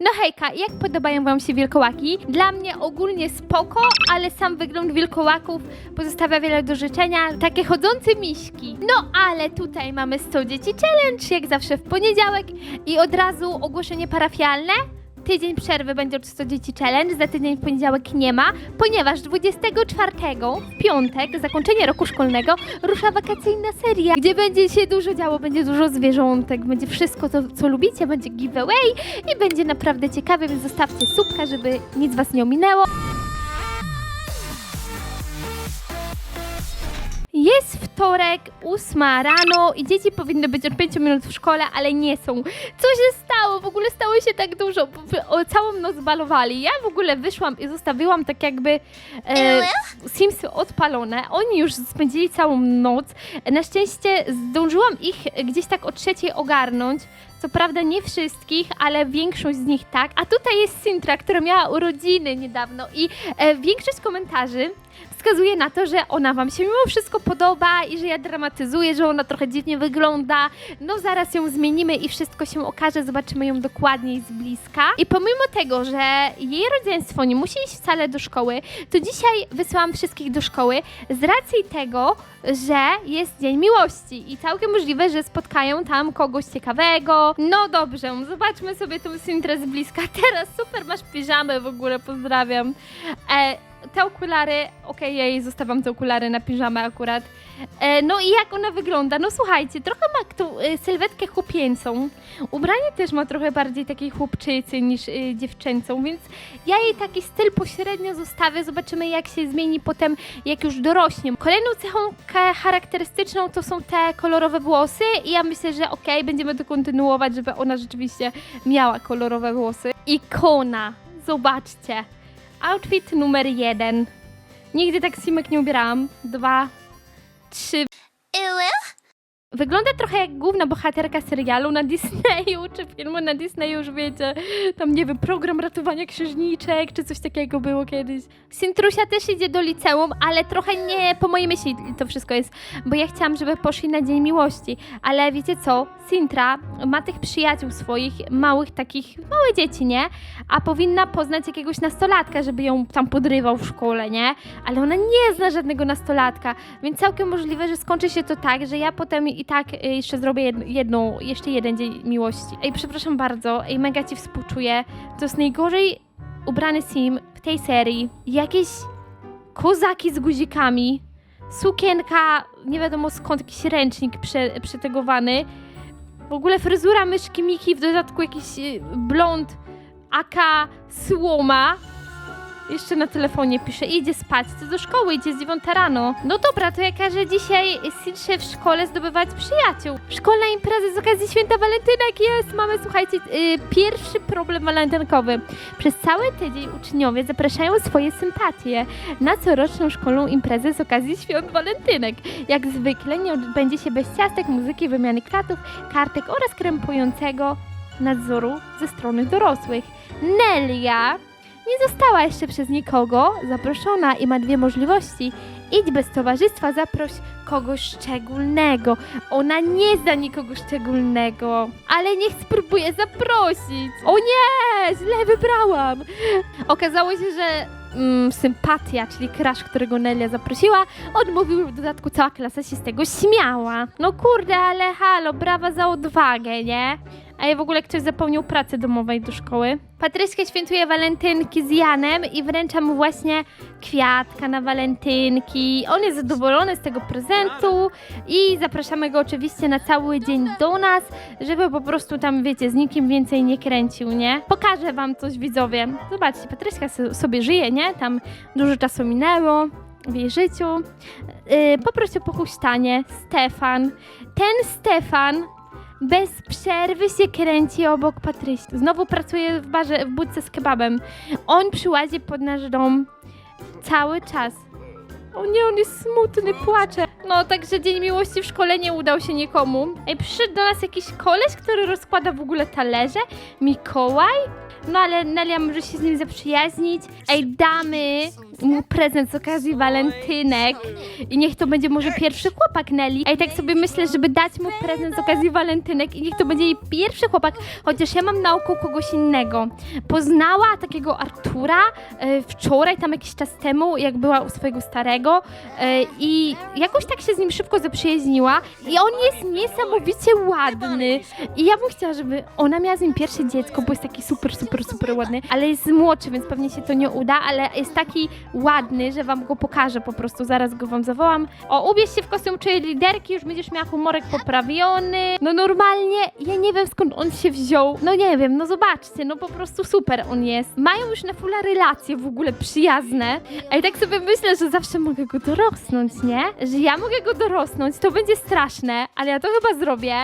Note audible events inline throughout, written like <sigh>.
No hejka, jak podobają wam się wilkołaki? Dla mnie ogólnie spoko, ale sam wygląd wilkołaków pozostawia wiele do życzenia. Takie chodzące miśki. No ale tutaj mamy 100 dzieci challenge, jak zawsze w poniedziałek i od razu ogłoszenie parafialne. Tydzień przerwy będzie 100 dzieci challenge, za tydzień w poniedziałek nie ma, ponieważ 24 w piątek, zakończenie roku szkolnego, rusza wakacyjna seria, gdzie będzie się dużo działo, będzie dużo zwierzątek, będzie wszystko to, co lubicie, będzie giveaway i będzie naprawdę ciekawie, więc zostawcie subka, żeby nic was nie ominęło. Jest wtorek, ósma rano i dzieci powinny być od 5 minut w szkole, ale nie są. Co się stało? W ogóle stało się tak dużo. O, całą noc balowali. Ja w ogóle wyszłam i zostawiłam tak jakby e, Simsy odpalone. Oni już spędzili całą noc. Na szczęście zdążyłam ich gdzieś tak o trzeciej ogarnąć. Co prawda nie wszystkich, ale większość z nich tak. A tutaj jest Sintra, która miała urodziny niedawno i e, większość komentarzy wskazuje na to, że ona wam się mimo wszystko podoba i że ja dramatyzuję, że ona trochę dziwnie wygląda. No zaraz ją zmienimy i wszystko się okaże, zobaczymy ją dokładniej z bliska. I pomimo tego, że jej rodzeństwo nie musi iść wcale do szkoły, to dzisiaj wysyłam wszystkich do szkoły z racji tego, że jest Dzień Miłości i całkiem możliwe, że spotkają tam kogoś ciekawego. No dobrze, zobaczmy sobie tą Sintrę z bliska. <laughs> Teraz super masz piżamę w ogóle, pozdrawiam. E, te okulary, okej, ja jej zostawiam te okulary na piżamę akurat. E, no i jak ona wygląda? No słuchajcie, trochę ma tą e, sylwetkę chłopieńcą. Ubranie też ma trochę bardziej takiej chłopczycy niż e, dziewczęcą, więc ja jej taki styl pośrednio zostawię. Zobaczymy jak się zmieni potem, jak już dorośnie. Kolejną cechą charakterystyczną to są te kolorowe włosy i ja myślę, że okej, będziemy to kontynuować, żeby ona rzeczywiście miała kolorowe włosy. Ikona, zobaczcie. Outfit numer jeden. Nigdy tak simek nie ubierałam. Dwa, trzy. Wygląda trochę jak główna bohaterka serialu na Disneyu, czy filmu na Disneyu, już wiecie, tam nie wiem, program ratowania księżniczek, czy coś takiego było kiedyś. Sintrusia też idzie do liceum, ale trochę nie po mojej myśli to wszystko jest, bo ja chciałam, żeby poszli na Dzień Miłości, ale wiecie co, Sintra ma tych przyjaciół swoich, małych takich, małe dzieci, nie? A powinna poznać jakiegoś nastolatka, żeby ją tam podrywał w szkole, nie? Ale ona nie zna żadnego nastolatka, więc całkiem możliwe, że skończy się to tak, że ja potem i tak y, jeszcze zrobię jed- jedną, jeszcze jeden dzień miłości. Ej, przepraszam bardzo, ej, mega ci współczuję. To jest najgorzej ubrany sim w tej serii. Jakieś kozaki z guzikami, sukienka, nie wiadomo skąd, jakiś ręcznik prze, przetegowany. W ogóle fryzura myszki Miki, w dodatku jakiś y, blond, aka słoma. Jeszcze na telefonie pisze, idzie spać, to do szkoły, idzie z 9 rano. No dobra, to ja każę dzisiaj Sinsze w szkole zdobywać przyjaciół. Szkolna impreza z okazji święta walentynek jest! Mamy, słuchajcie, y, pierwszy problem walentynkowy. Przez cały tydzień uczniowie zapraszają swoje sympatie na coroczną szkolną imprezę z okazji świąt walentynek. Jak zwykle nie odbędzie się bez ciastek, muzyki, wymiany kwiatów, kartek oraz krępującego nadzoru ze strony dorosłych. Nelia nie została jeszcze przez nikogo zaproszona i ma dwie możliwości. Idź bez towarzystwa, zaproś kogoś szczególnego. Ona nie zna nikogo szczególnego, ale niech spróbuje zaprosić. O nie, źle wybrałam. Okazało się, że mm, sympatia, czyli crush, którego Nelia zaprosiła, odmówił w dodatku cała klasa się z tego śmiała. No kurde, ale halo, brawa za odwagę, nie? A ja w ogóle ktoś zapomniał pracy domowej do szkoły. Patryśka świętuje walentynki z Janem i wręcza mu właśnie kwiatka na walentynki. On jest zadowolony z tego prezentu i zapraszamy go oczywiście na cały dzień do nas, żeby po prostu tam, wiecie, z nikim więcej nie kręcił, nie? Pokażę wam coś, widzowie. Zobaczcie, Patryśka so- sobie żyje, nie? Tam dużo czasu minęło w jej życiu. Yy, poproś o pochuśtanie. Stefan. Ten Stefan bez przerwy się kręci obok Patrysi. Znowu pracuje w barze, w budce z kebabem. On przyłazi pod nasz dom cały czas. O nie, on jest smutny, płacze. No, także Dzień Miłości w szkole nie udał się nikomu. Ej, przyszedł do nas jakiś koleś, który rozkłada w ogóle talerze. Mikołaj? No, ale Nelia może się z nim zaprzyjaźnić. Ej, damy mu prezent z okazji walentynek. I niech to będzie może pierwszy chłopak Neli. Ej, tak sobie myślę, żeby dać mu prezent z okazji walentynek i niech to będzie jej pierwszy chłopak, chociaż ja mam na oko kogoś innego. Poznała takiego Artura e, wczoraj, tam jakiś czas temu, jak była u swojego starego e, i jakoś tak się z nim szybko zaprzyjaźniła i on jest niesamowicie ładny i ja bym chciała, żeby ona miała z nim pierwsze dziecko, bo jest taki super, super, super ładny, ale jest młodszy, więc pewnie się to nie uda, ale jest taki ładny, że wam go pokażę po prostu, zaraz go wam zawołam. O, ubierz się w kostium czyli liderki, już będziesz miała humorek poprawiony. No normalnie, ja nie wiem skąd on się wziął, no nie wiem, no zobaczcie, no po prostu super on jest. Mają już na fulla relacje w ogóle przyjazne, a i tak sobie myślę, że zawsze mogę go dorosnąć, nie? Że ja mogę go dorosnąć, to będzie straszne, ale ja to chyba zrobię,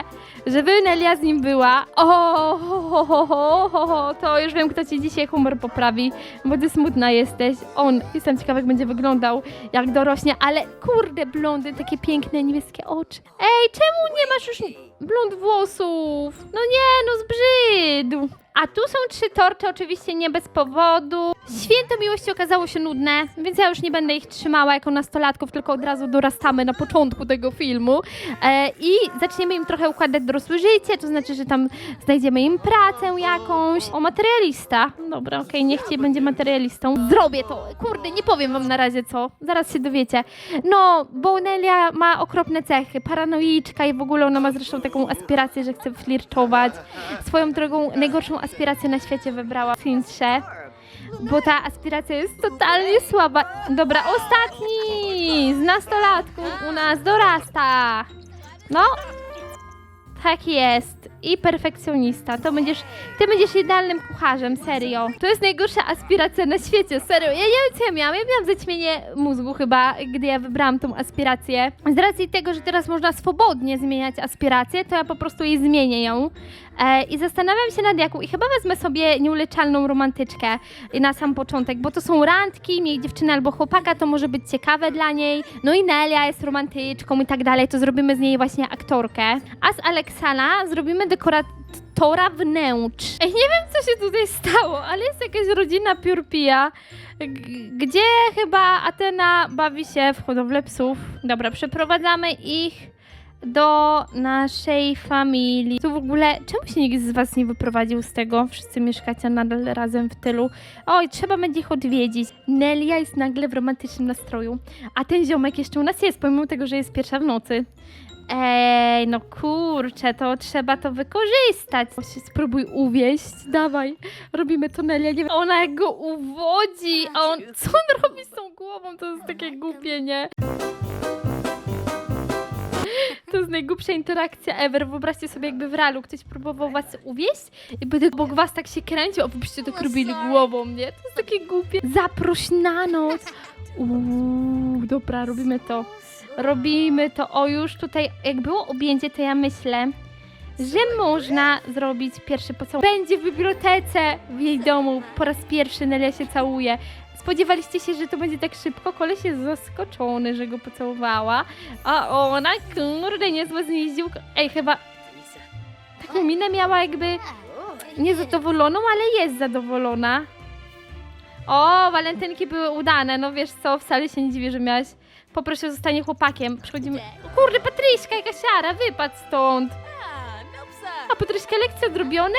żeby Nelia z nim była. O, ho, ho, ho, ho, ho, to już wiem, kto ci dzisiaj humor poprawi, bo ty smutna jesteś. On, jestem ciekawa, jak będzie wyglądał, jak dorośnie, ale kurde, blondy, takie piękne, niebieskie oczy. Ej, czemu nie masz już blond włosów? No nie, no zbrzydł. A tu są trzy torty, oczywiście nie bez powodu. Święto miłości okazało się nudne, więc ja już nie będę ich trzymała jako nastolatków, tylko od razu dorastamy na początku tego filmu. E, I zaczniemy im trochę układać dorosłe życie, to znaczy, że tam znajdziemy im pracę jakąś. O, materialista. Dobra, okej, niech ci będzie materialistą. Zrobię to. Kurde, nie powiem wam na razie co. Zaraz się dowiecie. No, bo Nelia ma okropne cechy. Paranoiczka i w ogóle ona ma zresztą taką aspirację, że chce flirtować. Swoją drogą najgorszą aspirację na świecie wybrała Finche. Bo ta aspiracja jest totalnie słaba. Dobra, ostatni z nastolatków u nas dorasta. No, tak jest. I perfekcjonista. To będziesz, ty będziesz idealnym kucharzem, serio. To jest najgorsza aspiracja na świecie, serio. Ja nie wiem, co ja miałam. Ja miałam zaćmienie mózgu chyba, gdy ja wybrałam tą aspirację. Z racji tego, że teraz można swobodnie zmieniać aspirację, to ja po prostu jej zmienię ją. E, I zastanawiam się nad jaką. I chyba wezmę sobie nieuleczalną romantyczkę na sam początek, bo to są randki, miej dziewczynę albo chłopaka, to może być ciekawe dla niej. No i Nelia jest romantyczką i tak dalej, to zrobimy z niej właśnie aktorkę. A z Aleksana zrobimy dekoratora wnętrz. Ej, nie wiem, co się tutaj stało, ale jest jakaś rodzina Piurpija, gdzie chyba Atena bawi się w hodowlę psów. Dobra, przeprowadzamy ich do naszej familii. Tu w ogóle, czemu się nikt z was nie wyprowadził z tego? Wszyscy mieszkacie nadal razem w tylu. Oj, trzeba będzie ich odwiedzić. Nelia jest nagle w romantycznym nastroju, a ten ziomek jeszcze u nas jest, pomimo tego, że jest pierwsza w nocy. Ej, no kurczę, to trzeba to wykorzystać. Się spróbuj uwieść, dawaj. Robimy to Nelia, nie wiem. Ona jak go uwodzi, a on, co on robi z tą głową? To jest takie głupie, nie? To jest najgłupsza interakcja ever. Wyobraźcie sobie, jakby w realu ktoś próbował was uwieść i by obok was tak się kręcił, a wy byście tak robili głową, nie? To jest takie głupie. Zaproś na noc. <laughs> Uuu, dobra, robimy to. Robimy to. O, już tutaj, jak było objęcie, to ja myślę, że można zrobić pierwszy pocałunek. Będzie w bibliotece w jej domu. Po raz pierwszy Nelia się całuje. Spodziewaliście się, że to będzie tak szybko? Koleś jest zaskoczony, że go pocałowała. A ona, kurde, niezła znieździłka. Ej, chyba taką minę miała jakby niezadowoloną, ale jest zadowolona. O, walentynki były udane. No wiesz co, wcale się nie dziwię, że miałaś... Poproszę o zostanie chłopakiem. Przychodzimy... O kurde, Patryśka, jaka siara, wypadł stąd. A Patryśka, lekcje odrobione?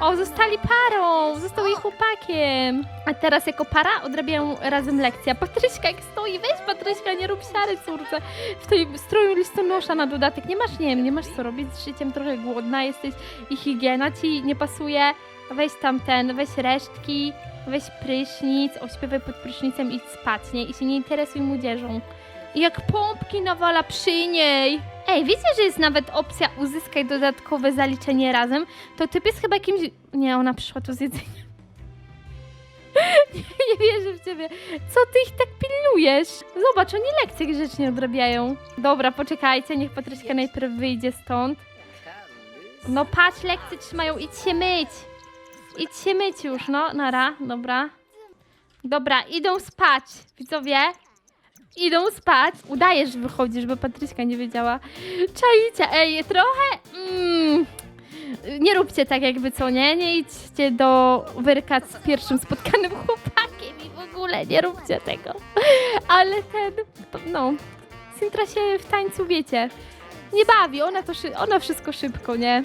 O, zostali parą, został jej chłopakiem. A teraz jako para odrabiają razem lekcję. Patryśka jak stoi, weź Patryśka, nie rób siary córce. W tej stroju listonosza na dodatek. Nie masz, nie wiem, nie masz co robić z życiem, trochę głodna jesteś i higiena ci nie pasuje. Weź tamten, weź resztki, weź prysznic, ośpiewaj pod prysznicem i spać, nie? I się nie interesuj młodzieżą. I jak pompki nawala przy niej. Ej, wiecie, że jest nawet opcja uzyskaj dodatkowe zaliczenie razem? To typ jest chyba jakimś... Nie, ona przyszła tu z jedzeniem. <laughs> nie, nie wierzę w ciebie. Co ty ich tak pilnujesz? Zobacz, oni lekcje grzecznie odrabiają. Dobra, poczekajcie, niech Patryśka najpierw wyjdzie stąd. No patrz, lekcje trzymają, idź się myć. Idź się myć już, no, nara, dobra. Dobra, idą spać, widzowie. idą spać. Udajesz, że wychodzisz, żeby Patryśka nie wiedziała. Czajcie, ej, trochę... Mm, nie róbcie tak jakby co, nie? Nie idźcie do wyrka z pierwszym spotkanym chłopakiem i w ogóle nie róbcie tego. Ale ten, no, Sintra się w tańcu, wiecie, nie bawi, ona to, ona wszystko szybko, nie?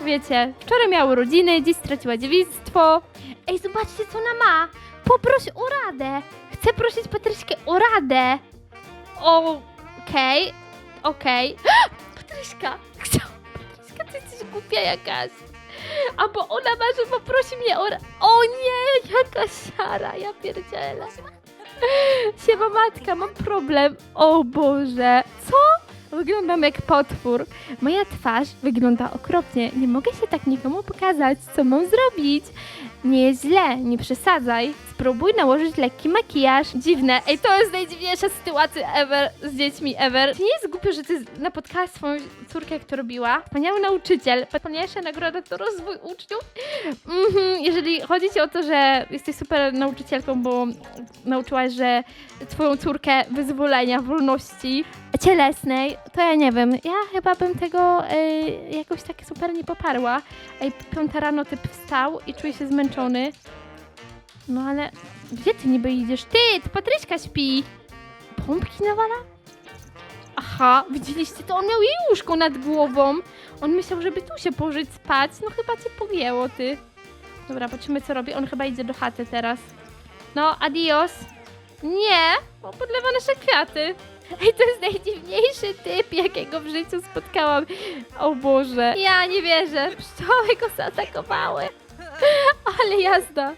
Wiecie, wczoraj miała urodziny, dziś straciła dziewictwo. Ej, zobaczcie, co ona ma. Poproś o radę. Chcę prosić Patryśkę o radę. Okej, okej. <gasps> Patryśka, chciał... Patryśka, ty jesteś głupia jakaś. Albo ona ma, że poprosi mnie o... O nie, jaka siara, ja pierdzielę. <laughs> Siema matka, mam problem. O Boże. Co? Wyglądam jak potwór. Moja twarz wygląda okropnie. Nie mogę się tak nikomu pokazać, co mam zrobić. Nie jest źle, nie przesadzaj. Spróbuj nałożyć lekki makijaż. Dziwne. Ej, to jest najdziwniejsza sytuacja ever z dziećmi ever. Czy nie jest głupio, że ty napotkałaś swoją córkę, jak to robiła? Wspaniały nauczyciel. Wspanialsza nagroda to rozwój uczniów. Mhm, jeżeli chodzi ci o to, że jesteś super nauczycielką, bo nauczyłaś, że twoją córkę wyzwolenia, wolności cielesnej, to ja nie wiem. Ja chyba bym tego y, jakoś tak super nie poparła. Ej, piąta rano typ wstał i czuje się zmęczony. No ale gdzie ty niby idziesz? Ty, to Patryśka śpi. Pompki nawala? Aha, widzieliście to? On miał jej łóżko nad głową. On myślał, żeby tu się położyć spać. No chyba cię pogięło, ty. Dobra, patrzymy co robi. On chyba idzie do chaty teraz. No, adios. Nie, bo podlewa nasze kwiaty. Ej, to jest najdziwniejszy typ, jakiego w życiu spotkałam. O Boże. Ja nie wierzę. Pszczoły go zaatakowały. Ale jazda.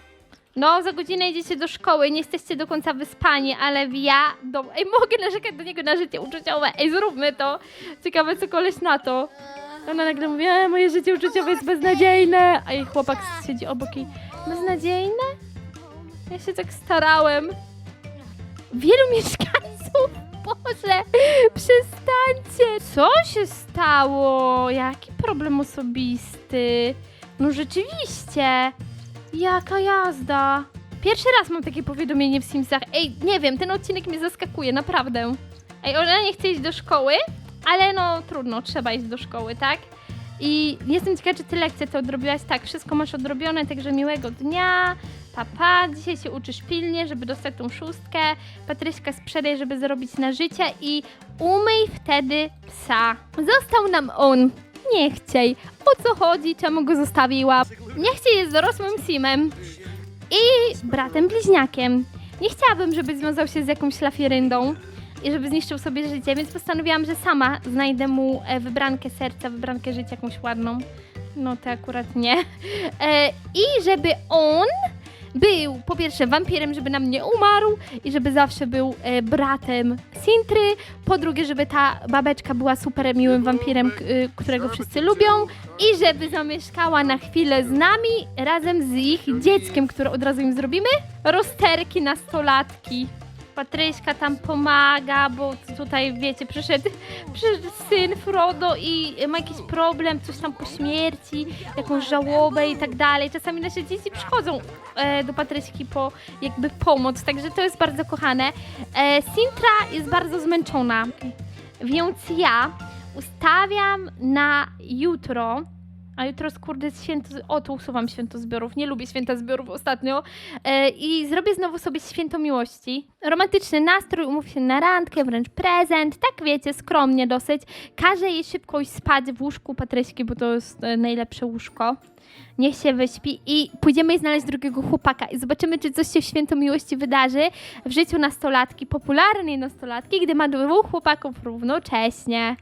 No, za godzinę idziecie do szkoły, nie jesteście do końca wyspani, ale ja do... Ej, mogę narzekać do niego na życie uczuciowe. Ej, zróbmy to. Ciekawe, co koleś na to. Ona nagle mówi, e, moje życie uczuciowe jest beznadziejne. A jej chłopak siedzi obok i... Beznadziejne? Ja się tak starałem. Wielu mieszkańców, <laughs> Boże, przestańcie. Co się stało? Jaki problem osobisty? No rzeczywiście. Jaka jazda. Pierwszy raz mam takie powiadomienie w Simsach. Ej, nie wiem, ten odcinek mnie zaskakuje, naprawdę. Ej, ona nie chce iść do szkoły, ale no trudno, trzeba iść do szkoły, tak? I jestem ciekawa, czy ty lekcje to odrobiłaś tak. Wszystko masz odrobione, także miłego dnia. Papa, pa. dzisiaj się uczysz pilnie, żeby dostać tą szóstkę. Patryśka sprzedaj, żeby zarobić na życie i umyj wtedy psa. Został nam on. Nie chciej. O co chodzi? Czemu go zostawiła? Nie chciej jest dorosłym simem i bratem bliźniakiem. Nie chciałabym, żeby związał się z jakąś lafiryndą i żeby zniszczył sobie życie, więc postanowiłam, że sama znajdę mu e, wybrankę serca, wybrankę życia jakąś ładną. No to akurat nie. E, I żeby on był po pierwsze wampirem, żeby nam nie umarł i żeby zawsze był e, bratem Sintry. Po drugie, żeby ta babeczka była super miłym wampirem, k- y, którego wszyscy lubią i żeby zamieszkała na chwilę z nami razem z ich dzieckiem, które od razu im zrobimy. Rozterki nastolatki. Patryśka tam pomaga, bo tutaj, wiecie, przyszedł, przyszedł syn Frodo i ma jakiś problem, coś tam po śmierci, jakąś żałobę i tak dalej. Czasami nasze dzieci przychodzą e, do Patryśki po jakby pomoc, także to jest bardzo kochane. E, Sintra jest bardzo zmęczona, więc ja ustawiam na jutro, a jutro jest kurde święto, o tu usuwam święto zbiorów, nie lubię święta zbiorów ostatnio e, i zrobię znowu sobie święto miłości. Romantyczny nastrój, umów się na randkę, wręcz prezent, tak wiecie, skromnie dosyć. Każę jej szybko spać w łóżku Patryśki, bo to jest e, najlepsze łóżko. Niech się wyśpi i pójdziemy jej znaleźć drugiego chłopaka i zobaczymy, czy coś się w święto miłości wydarzy w życiu nastolatki, popularnej nastolatki, gdy ma dwóch chłopaków równocześnie.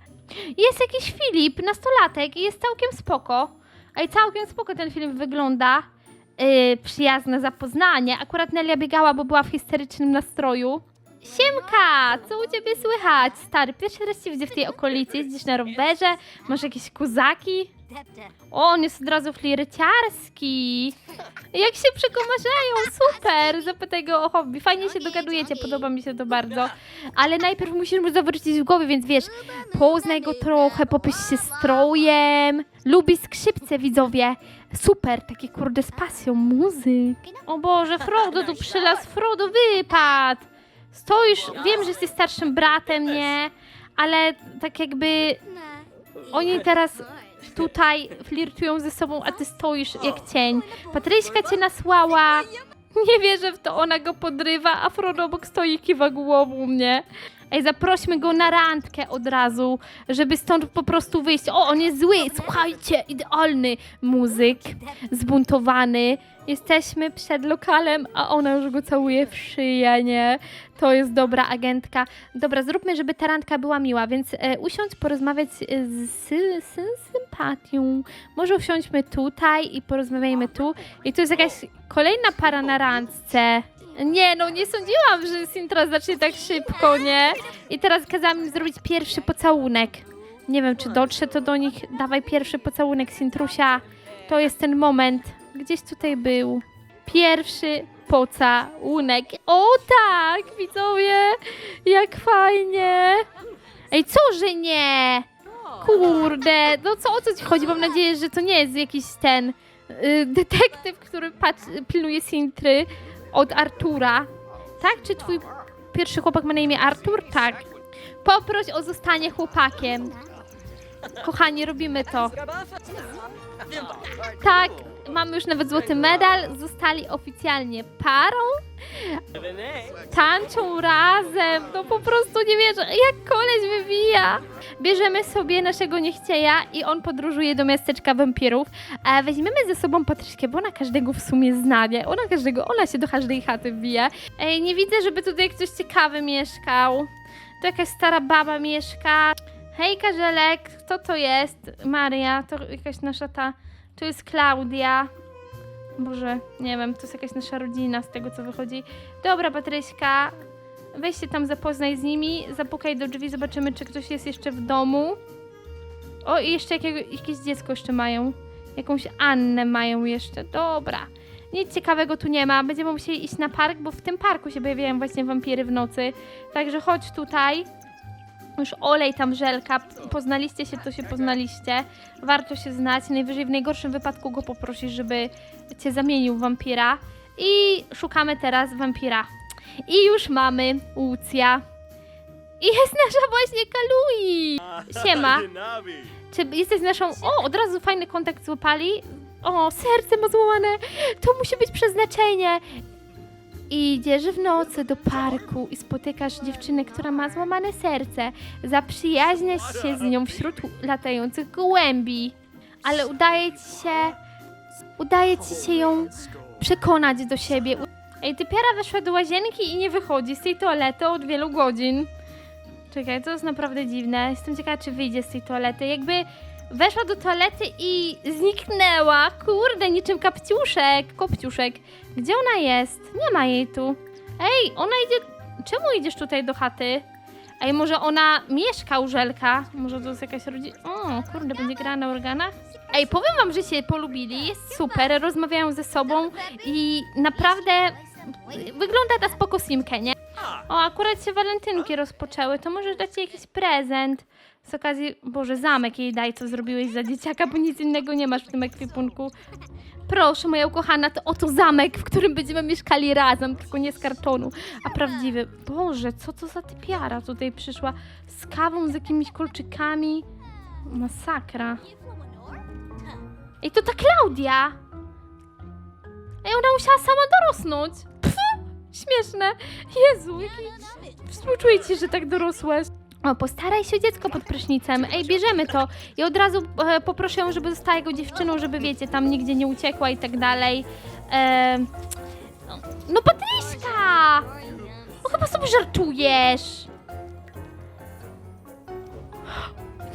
Jest jakiś Filip, nastolatek i jest całkiem spoko. Ej, całkiem spoko ten film wygląda. Yy, przyjazne zapoznanie. Akurat Nelia biegała, bo była w histerycznym nastroju. Siemka, co u ciebie słychać? Stary, pierwszy raz cię widzę w tej okolicy. Jeździsz na rowerze? Masz jakieś kozaki? O, on jest od razu flirciarski. Jak się przekomarzają, super! Zapytaj go o hobby. Fajnie się dogadujecie, podoba mi się to bardzo. Ale najpierw musisz mu zawrócić w głowie, więc wiesz, poznaj go trochę, popyś się strojem. Lubi skrzypce, widzowie. Super, takie kurde z pasją, muzyk. O Boże, Frodo tu przylazł, Frodo wypadł. Stoisz, wiem, że jesteś starszym bratem, nie? Ale tak jakby oni teraz tutaj flirtują ze sobą, a ty stoisz jak cień. Patryśka cię nasłała. Nie wierzę w to, ona go podrywa, a Frodo obok stoi i kiwa głową, nie? Ej, zaprośmy go na randkę od razu, żeby stąd po prostu wyjść. O, on jest zły, słuchajcie, idealny muzyk, zbuntowany. Jesteśmy przed lokalem, a ona już go całuje w szyję, nie? To jest dobra agentka. Dobra, zróbmy, żeby ta randka była miła, więc e, usiądź, porozmawiać e, z, z, z sympatią. Może usiądźmy tutaj i porozmawiajmy tu. I tu jest jakaś kolejna para na randce. Nie, no nie sądziłam, że Sintra zacznie tak szybko, nie? I teraz kazałam im zrobić pierwszy pocałunek. Nie wiem, czy dotrze to do nich. Dawaj pierwszy pocałunek, Sintrusia. To jest ten moment. Gdzieś tutaj był. Pierwszy pocałunek. O tak, widzowie! Jak fajnie! Ej, co, że nie? Kurde, no co o co ci chodzi? Mam nadzieję, że to nie jest jakiś ten y, detektyw, który pilnuje Sintry od Artura. Tak? Czy twój pierwszy chłopak ma na imię Artur? Tak. Poproś o zostanie chłopakiem. Kochani, robimy to. Tak, mamy już nawet złoty medal. Zostali oficjalnie parą. Tańczą razem. No po prostu nie wierzę. Jak koleś wywija. Bierzemy sobie naszego niechcieja i on podróżuje do miasteczka wampirów. Weźmiemy ze sobą Patryśkę, bo ona każdego w sumie zna, nie? Ona każdego, ona się do każdej chaty wbija. Ej, nie widzę, żeby tutaj ktoś ciekawy mieszkał. Tu jakaś stara baba mieszka. Hej, Karzelek, kto to jest? Maria, to jakaś nasza ta... To jest Klaudia. Boże, nie wiem, to jest jakaś nasza rodzina z tego, co wychodzi. Dobra, Patryśka, weź się tam zapoznaj z nimi, zapukaj do drzwi, zobaczymy, czy ktoś jest jeszcze w domu. O, i jeszcze jakiego, jakieś dziecko jeszcze mają. Jakąś Annę mają jeszcze. Dobra. Nic ciekawego tu nie ma. Będziemy musieli iść na park, bo w tym parku się pojawiają właśnie wampiry w nocy. Także chodź tutaj. Już olej tam żelka. Poznaliście się, to się poznaliście. Warto się znać. Najwyżej w najgorszym wypadku go poprosisz, żeby cię zamienił w wampira. I szukamy teraz wampira. I już mamy Łucja. I jest nasza właśnie Kalui. Siema. <laughs> Czy jesteś naszą... O, od razu fajny kontakt złapali. O, serce ma złamane. To musi być przeznaczenie. Idziesz w nocy do parku i spotykasz dziewczynę, która ma złamane serce. Zaprzyjaźniasz się z nią wśród latających gołębi. Ale udaje ci się... Udaje ci się ją przekonać do siebie. Ej, typiara weszła do łazienki i nie wychodzi z tej toalety od wielu godzin. Czekaj, to jest naprawdę dziwne. Jestem ciekawa, czy wyjdzie z tej toalety. Jakby weszła do toalety i zniknęła. Kurde, niczym kapciuszek, kopciuszek. Gdzie ona jest? Nie ma jej tu. Ej, ona idzie... Czemu idziesz tutaj do chaty? Ej, może ona mieszka u Żelka? Może to jest jakaś rodzina... O, kurde, będzie grała na organach? Ej, powiem wam, że się polubili, jest super, rozmawiają ze sobą i naprawdę wygląda ta spoko simkę, nie? O, akurat się walentynki rozpoczęły, to może dać jej jakiś prezent. Z okazji, Boże, zamek jej daj, co zrobiłeś za dzieciaka, bo nic innego nie masz w tym ekwipunku. Proszę, moja ukochana, to oto zamek, w którym będziemy mieszkali razem, tylko nie z kartonu, a prawdziwy. Boże, co to za typiara tutaj przyszła? Z kawą, z jakimiś kolczykami. Masakra. Ej, to ta Klaudia! Ej, ona musiała sama dorosnąć. Pff, śmieszne. Jezu, jaki... Współczuję ci, że tak dorosłaś. O, postaraj się dziecko pod prysznicem. Ej, bierzemy to. I od razu e, poproszę ją, żeby została jego dziewczyną, żeby wiecie, tam nigdzie nie uciekła i tak dalej. E, no, no Patryśka! No chyba sobie żartujesz.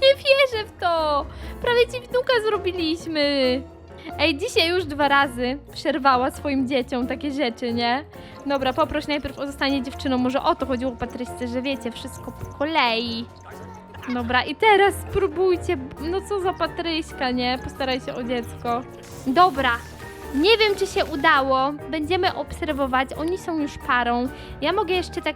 Nie wierzę w to! Prawie ci wnuka zrobiliśmy. Ej, dzisiaj już dwa razy przerwała swoim dzieciom takie rzeczy, nie? Dobra, poproś najpierw o zostanie dziewczyną. Może o to chodziło Patrysce, że wiecie, wszystko po kolei. Dobra, i teraz spróbujcie. No co za Patryśka, nie? Postaraj się o dziecko. Dobra. Nie wiem, czy się udało. Będziemy obserwować. Oni są już parą. Ja mogę jeszcze tak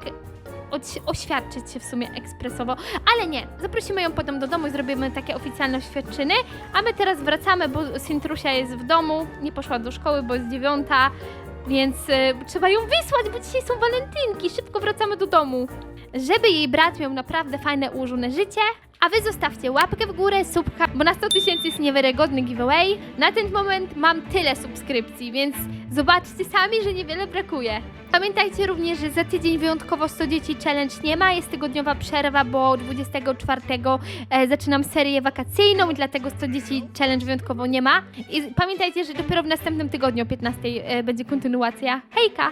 oś- oświadczyć się w sumie ekspresowo, ale nie. Zaprosimy ją potem do domu i zrobimy takie oficjalne oświadczyny. A my teraz wracamy, bo Sintrusia jest w domu. Nie poszła do szkoły, bo jest dziewiąta. Więc e, trzeba ją wysłać, bo dzisiaj są walentynki. Szybko wracamy do domu. Żeby jej brat miał naprawdę fajne, ułożone życie. A wy zostawcie łapkę w górę, subka, bo na 100 tysięcy jest niewiarygodny giveaway. Na ten moment mam tyle subskrypcji, więc zobaczcie sami, że niewiele brakuje. Pamiętajcie również, że za tydzień wyjątkowo 100 dzieci challenge nie ma, jest tygodniowa przerwa, bo 24 e, zaczynam serię wakacyjną i dlatego 100 dzieci challenge wyjątkowo nie ma. I pamiętajcie, że dopiero w następnym tygodniu o 15 e, będzie kontynuacja. Hejka!